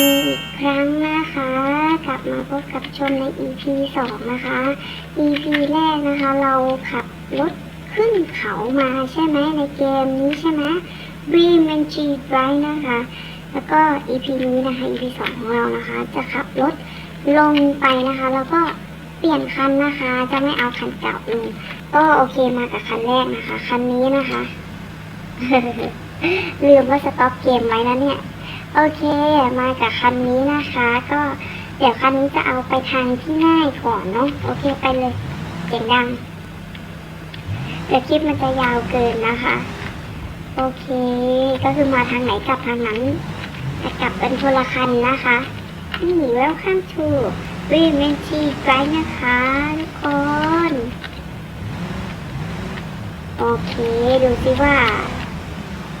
นอีกครั้งนะคะ กลับมาพบกับชมใน EP สองนะคะ EP แรกนะคะเราขับรถขึ้นเขามาใช่ไหมในเกมนี้ใช่ไหม Dream and G Drive นะคะ แล้วก็ EP นี้นะคะ EP สองของเรานะคะ จะขับรถลงไปนะคะ แล้วก็เปลี่ยนคันนะคะ จะไม่เอาคันเก่าลง ก็โอเคมากับคันแรกนะคะ คันนี้นะคะลืมว่าสต็อปเกมไว้นะเนี่ย โอเค มากับคันนี้นะคะ ก็เดี๋ยวคันนี้จะเอาไปทางที่ง่ายก่อนเนาะโอเคไปเลยเสียงดังเดี๋ยวคลิปมันจะยาวเกินนะคะ โอเค ก็คือมาทางไหนกลับทางนั้นแต่กลับเป็นคนละคันนะคะนี่ welcome to r e v e n t y Drive นะคะทุกคน โอเค ดูสิว่า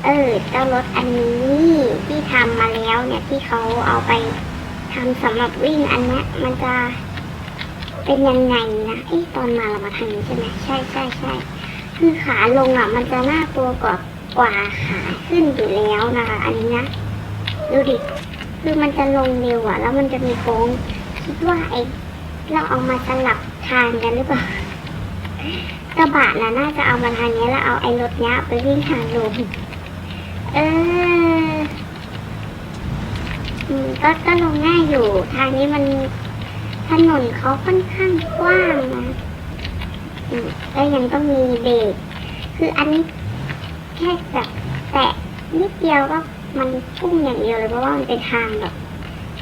เออเจ้ารถอันนี้ที่ทำมาแล้วเนี่ยที่เขาเอาไปทำสำหรับวิ่งอันเนี้ยมันจะเป็นยังไงนะเอ้ตอนมาเรามาทางนี้ใช่ไหมใช่ใช่ใช่คือขาลงอะ มันจะน่ากลัวกว่ากว่าขาขึ้นอยู่แล้วนะคะอันนี้นะดูดิคือมันจะลงเร็วอะ แล้วมันจะมีโค้งคิดว่าไอ้เราเอามาสลับทางกันหรือเปล่ากระบะน่ะน่าจะเอามาทางนี้แล้วเอาไอ้รถเนี้ยไปวิ่งทางลง เอออืมก็ก็ลงง่ายอยู่ ทางนี้มันถนนเขาค่อนข้างกว้างนะอืมก็ยังต้องมีเบรกคืออันนี้แค่แบบแตะนิดเดียวก็มันพุ่งอย่างเดียวเลยเพราะว่ามันเป็นทางแบบ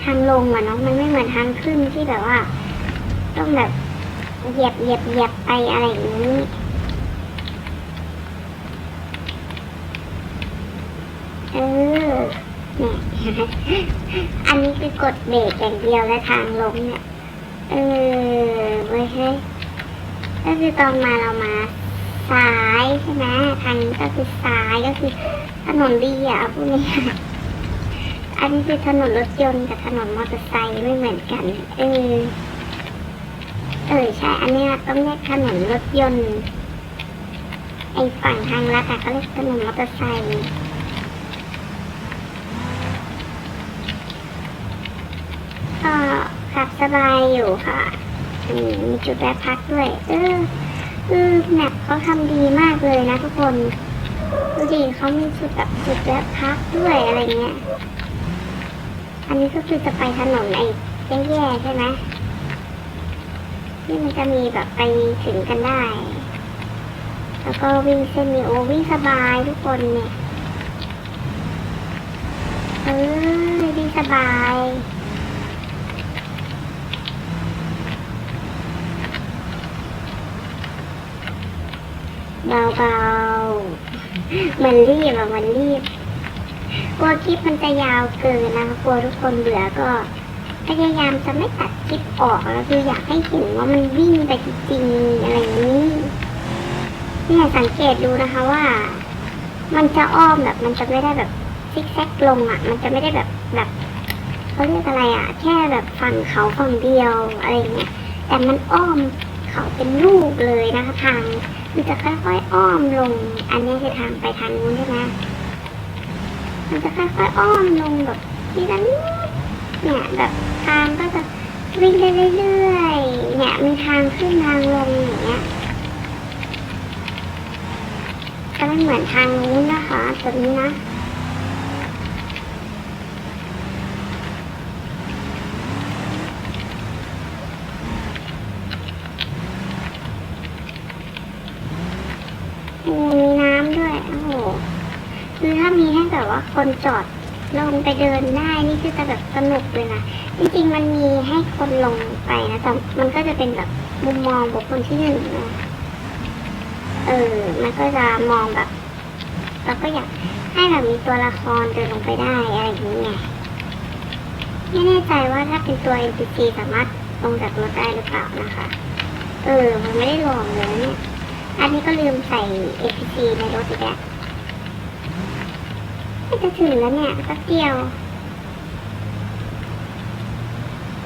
ทางลงอะเนาะมันไม่เหมือนทางขึ้นที่แบบว่า ต้องแบบเหยียบเหยียบเหยียบไปอะไรอย่างนี้ เออเนี่ยอันนี้คือกดเบรกอย่างเดียวและทางลงเนี่ย เออเว้ยเฮ้ก็คือตอนมาเรามาซ้ายใช่ไหมทางนี้ก็คือซ้ายก็คือถนนดีอะพูดง่ายอันนี้คือถนนรถยนต์กับถนนมอเตอร์ไซค์ไม่เหมือนกัน เออ เออใช่ อันเนี้ยต้องเรียกถนนรถยนต์ไอฝั่งทางลัดอะเขาเรียกถนนมอเตอร์ไซค์ ก็ขับ สบายอยู่ค่ะมีจุดแวะพักด้วย เออคือแมปเขาทำดีมากเลยนะทุกคนดูดิเขามีจุดแบบจุดแวะพักด้วยอะไรเงี้ย อันนี้ก็คือจะไปถนนไอ้แย่ๆใช่ไหมที่มันจะมีแบบไปถึงกันได้ แล้วก็วิ่งเส้นนี้โอ้วิ่งสบายทุกคนเนี่ย เออวิ่งสบาย เบาๆมันรีบอะมันรีบกลัวคลิปมันจะยาวเกินนะคะกลัวทุกคนเบื่อก็พยายามจะไม่ตัดคลิปออกแล้วคืออยากให้เห็นว่ามันวิ่งไปจริงๆอะไรอย่างนี้เนี่ยสังเกตดูนะคะว่า มันจะอ้อมแบบมันจะไม่ได้แบบซิกแซกลงอะ มันจะไม่ได้แบบแบบเขาเรียกอะไรอะ แค่แบบฝั่งเขาฝั่งเดียวอะไรเงี้ยแต่มันอ้อมเขาเป็นลูกเลยนะคะทาง มันจะค่อยๆอ้อมลง อันนี้คือทางไปทางนู้นใช่ไหมมันจะค่อยๆอ้อมลงแบบทีละนิดเนี่ยแบบทางก็จะวิ่งได้เรื่อยๆเนี่ยมีทางขึ้นทางลงอย่างเงี้ยก็ไม่เหมือนทางนู้นนะคะตรงนี้นะ มีน้ำด้วย โอ้โห คือถ้ามีให้แบบว่า คนจอดลงไปเดินได้นี่คือจะแบบสนุกเลยนะจริงๆมันมีให้คนลงไปนะแต่มันก็จะเป็นแบบมุมมองบุคคลที่หนึ่งนะเออ มันก็จะมองแบบเราก็อยากให้แบบมีตัวละครเดินลงไปได้อะไรอย่างนี้ไงไม่แน่ใจว่าถ้าเป็นตัว NPC สามารถลงจากรถได้หรือเปล่านะคะ เออ มันไม่ได้ลองเลยเนี่ยอันนี้ก็ลืมใส่ APC ในรถอีกแล้ว จะถึงแล้วเนี่ยแป๊บเดียว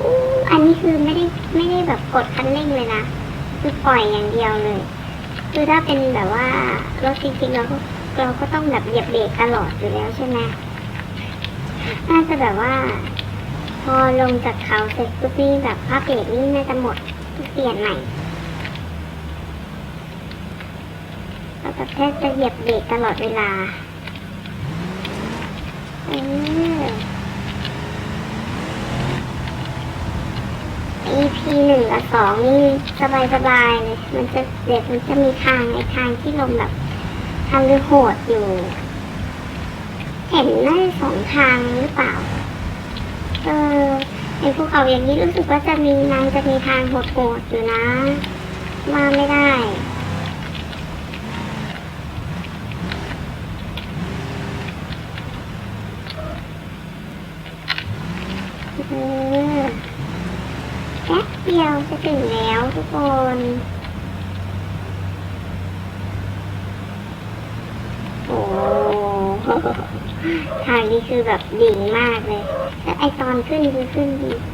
อู้อันนี้คือไม่ได้ไม่ได้แบบกดคันเร่งเลยนะ คือปล่อยอย่างเดียวเลย คือถ้าเป็นแบบว่ารถจริงๆเราก็เราก็ต้องแบบเหยียบเบรกตลอดอยู่แล้วใช่ไหมน่าจะแบบว่า พอลงจากเขาเสร็จปุ๊บนี่แบบภาพเบรกนี่น่าจะหมดเปลี่ยนใหม่เราแบบแทบจะเหยียบเบรกตลอดเวลา EP หนึ่งกับสองนี่สบายสบายๆเลย มันจะเดี๋ยวมันจะมีทางไอ้ทางที่ลงแบบทางเรือโหดอยู่ เห็นน่าจะสองทางหรือเปล่า เออในภูเขาอย่างนี้รู้สึกว่าจะมีนางจะมีทางโหดๆอยู่นะ มาไม่ได้ เออ แป๊บเดียวจะถึงแล้วทุกคนโอ้ทางนี้คือแบบดิ่งมากเลย แล้วไอตอนขึ้นคือขึ้น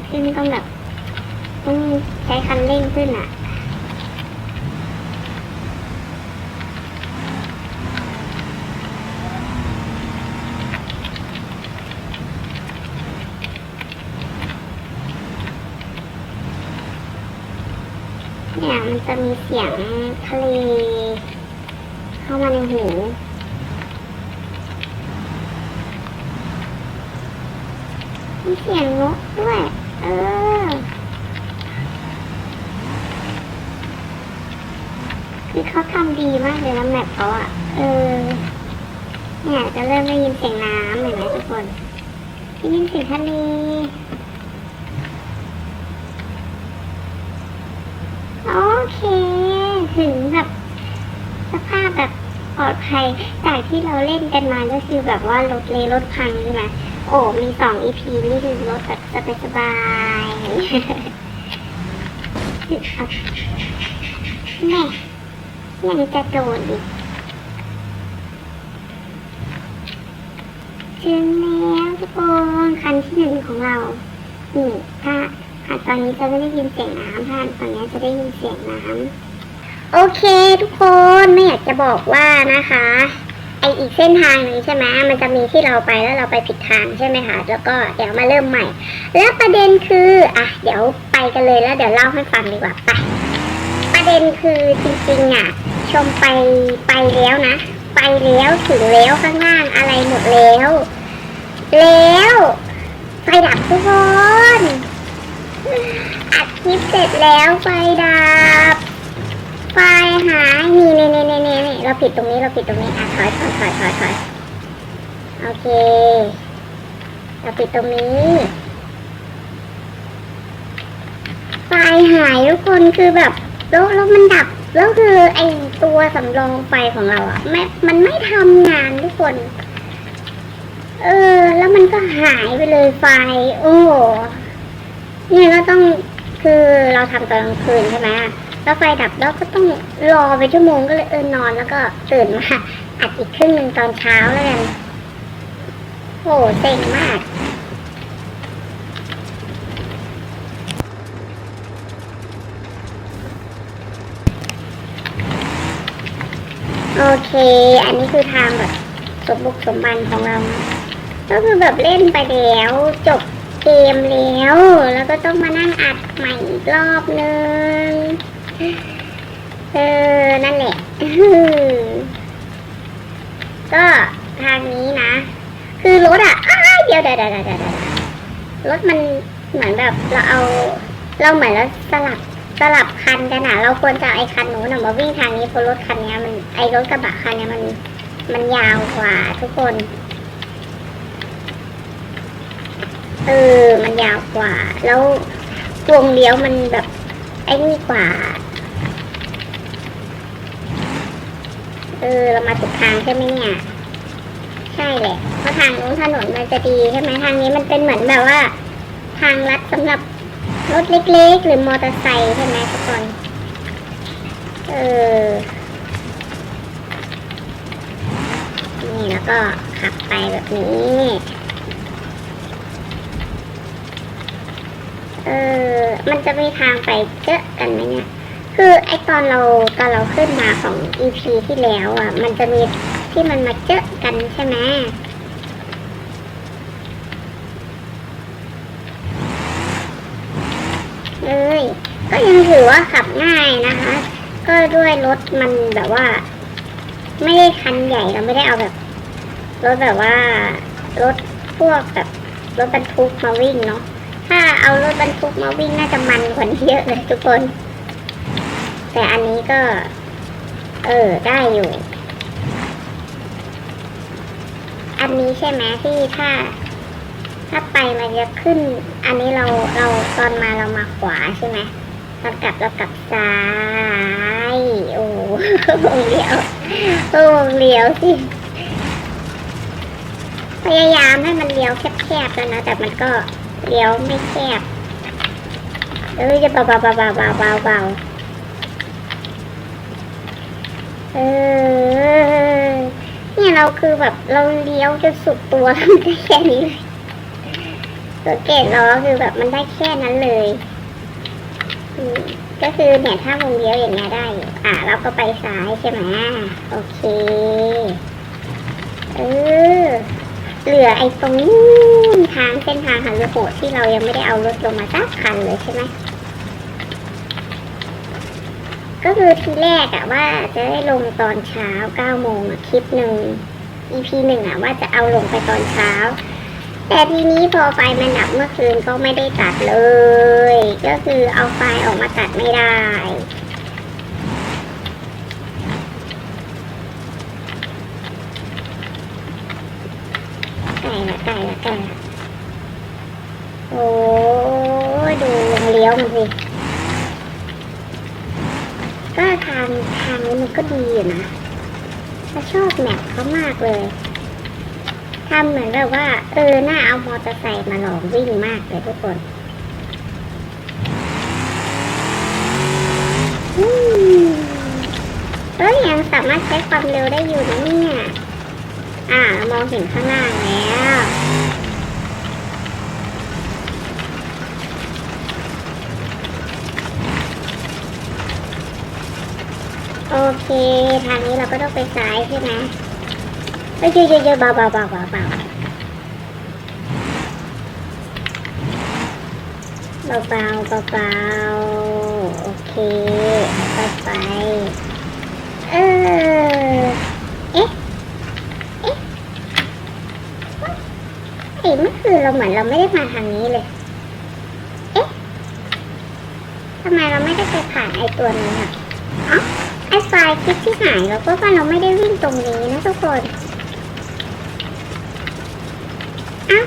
ขึ้นต้องแบบต้องใช้คันเร่งขึ้นอะ เนี่ยมันจะมีเสียงทะเลเข้ามาในหูมีเสียงนกด้วย เออ คือเขาทำดีมากเลยนะแมปเขาอะเออ เนี่ยจะเริ่มได้ยินเสียงน้ำเห็นไหมทุกคนได้ยินเสียงทะเล โอเค ถึงแบบสภาพแบบปลอดภัยจากที่เราเล่นกันมาก็คือแบบว่ารถเลยรถพังใช่ไหมโอ้มีสองอีพีนี่คือรถแบบสบายสบายๆแม่ยังจะโดนอีกถึงแล้วทุกคนคันที่หนึ่งของเรานี่ถ้าตอนนี้จะไม่ได้ยินเสียงน้ำถ้าตอนนี้จะได้ยินเสียงน้ำ โอเคทุกคนไม่อยากจะบอกว่านะคะไออีกเส้นทางหนึ่งใช่ไหมมันจะมีที่เราไปแล้วเราไปผิดทางใช่ไหมคะแล้วก็เดี๋ยวมาเริ่มใหม่ แล้วประเด็นคืออะเดี๋ยวไปกันเลยแล้วเดี๋ยวเล่าให้ฟังดีกว่าไปประเด็นคือจริงๆอะชมไปไปแล้วนะ ไปแล้วถึงแล้วข้างล่างอะไรหมดแล้ว แล้วไฟดับทุกคนอัดคลิปเสร็จแล้วไฟดับ ไฟหายนี่นี่นี่นี่นี่นี่เราผิดตรงนี้เราผิดตรงนี้อะถอยถอยถอยถอยถอยโอเค เราผิดตรงนี้ไฟหายทุกคนคือแบบแล้วแล้วมันดับแล้วคือไอตัวสำรองไฟของเราอะไม่มันไม่ทำงานทุกคน เออ แล้วมันก็หายไปเลยไฟ โอ้เนี่ยก็ต้องคือเราทำตอนกลางคืนใช่ไหม แล้วไฟดับแล้วก็ต้องรอไปชั่วโมงก็เลยเออนอนแล้วก็ตื่นมาอัดอีกครึ่งหนึ่งตอนเช้าแล้วกันโอ้เซ็งมากโอเค อันนี้คือทางแบบสมบุกสมบันของเรา ก็คือแบบเล่นไปแล้วจบเกมแล้ว แล้วก็ต้องมานั่งอัดใหม่อีกรอบนึง เออ นั่นแหละก็ทางนี้นะ คือรถอะเดี๋ยวเดี๋ยวเดี๋ยวเดี๋ยวรถมันเหมือนแบบเราเอา เราเหมือนเราสลับสลับคันกันอะ เราควรจะไอ้คันนู้นมาวิ่งทางนี้เพราะรถคันนี้มันไอ้รถกระบะคันนี้มันมันยาวกว่าทุกคนเออ มันยาวกว่า แล้ววงเลี้ยวมันแบบไอ้นี่กว่า เออ เรามาถูกทางใช่ไหมเนี่ย ใช่แหละเพราะทางนู้นถนนมันจะดีใช่ไหมทางนี้มันเป็นเหมือนแบบว่า ทางลัดสำหรับรถเล็กๆ หรือมอเตอร์ไซค์ใช่ไหมทุกคน เออ นี่แล้วก็ขับไปแบบนี้เออ มันจะมีทางไปเจอกันไหมเนี่ย คือไอตอนเราตอนเราขึ้นมาของ EP ที่แล้วอะ มันจะมีที่มันมาเจอกันใช่ไหมเลยก็ยังถือว่าขับง่ายนะคะ ก็ด้วยรถมันแบบว่า ไม่ได้คันใหญ่เราไม่ได้เอาแบบรถแบบว่ารถพวกแบบรถบรรทุกมาวิ่งเนาะถ้าเอารถบรรทุกมาวิ่งน่าจะมันกว่านี้เยอะเลยทุกคน แต่อันนี้ก็ เออ ได้อยู่ อันนี้ใช่ไหมที่ถ้า ถ้าไปมันจะขึ้น อันนี้เราเราตอนมาเรามาขวาใช่ไหมตอนกลับเรากลับซ้าย โอ้วงเลี้ยวโอ้วงเลี้ยวสิพยายามให้มันเลี้ยวแคบๆแล้วนะ แต่มันก็เลี้ยวไม่แคบเอ้ยจะเบาๆเบาๆเบาๆเบาๆ เออ เนี่ยเราคือแบบเราเลี้ยวจนสุดตัวแล้วมันได้แค่นี้เลยตัวเกตล้อคือแบบมันได้แค่นั้นเลยก็คือเนี่ยถ้าวงเลี้ยวอย่างเงี้ยได้อยู่อะ เราก็ไปซ้ายใช่ไหมโอเค เออ เหลือไอ้ตรงนู้นทางเส้นทางหันลูกโหดที่เรายังไม่ได้เอารถลงมาสักคันเลยใช่ไหม ก็คือทีแรกอะว่าจะได้ลงตอนเช้าเก้าโมงอะคลิปหนึ่ง EP หนึ่งอะว่าจะเอาลงไปตอนเช้า แต่ทีนี้พอไฟมันดับเมื่อคืนก็ไม่ได้ตัดเลย ก็คือเอาไฟออกมาตัดไม่ได้ไก่ละไก่ละไก่ละโอ้ดูเลี้ยวมันสิ ก็ทางทางนี้มันก็ดีอยู่นะเราชอบแมปเขามากเลยทำเหมือนแบบว่า เออน่าเอามอเตอร์ไซค์มาลองวิ่งมากเลยทุกคนเอ้ยยังสามารถใช้ความเร็วได้อยู่นะเนี่ย อ่ามองเห็นข้างล่าแล้ว โอเค ทางนี้เราก็ต้องไปซ้ายใช่ไหมเอ้ยเยอะๆๆเบาๆเบาๆเบาๆเบาๆเบาๆเบาโอเคไปไปเออเอ๊ะเอ๊ะเอ้เมื่อคืนเราเหมือนเราไม่ได้มาทางนี้เลยเอ๊ะทำไมเราไม่ได้ไปผ่านไอ้ตัวนี้อะอ๋อ อ้ไฟล์คลิปที่หายเราก็ว่าเราไม่ได้วิ่งตรงนี้นะทุกคนเอ้า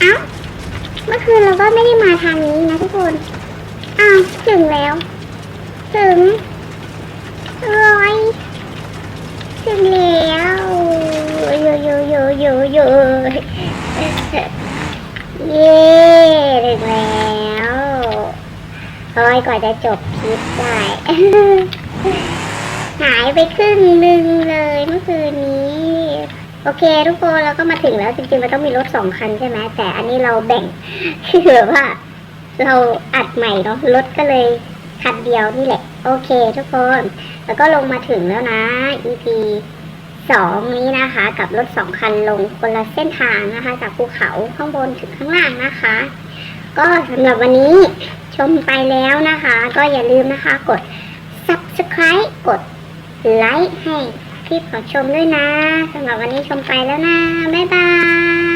เอ้าเมื่อคืนเราก็ไม่ได้มาทางนี้นะทุกคนอ้าวถึงแล้ว ถึงร้อยถึงแล้วโยโยโยโยโยเย้ถึงแล้ว คอยกว่าจะจบคลิปได้ หายไปครึ่งหนึ่งเลยเมื่อคืนนี้ โอเคทุกคนเราก็มาถึงแล้วจริงๆมันต้องมีรถสองคันใช่ไหมแต่อันนี้เราแบ่งคือแบบว่า เราอัดใหม่เนาะรถก็เลยคันเดียวนี่แหละ โอเคทุกคน แล้วก็ลงมาถึงแล้วนะ EP สองนี้นะคะ กับรถสองคันลงคนละเส้นทางนะคะ จากภูเขาข้างบนถึงข้างล่างนะคะ ก็สำหรับวันนี้ ชมไปแล้วนะคะ ก็อย่าลืมนะคะกด subscribe กดไลค์ให้คลิปของชมด้วยนะสำหรับวันนี้ชมไปแล้วนะ บ๊ายบาย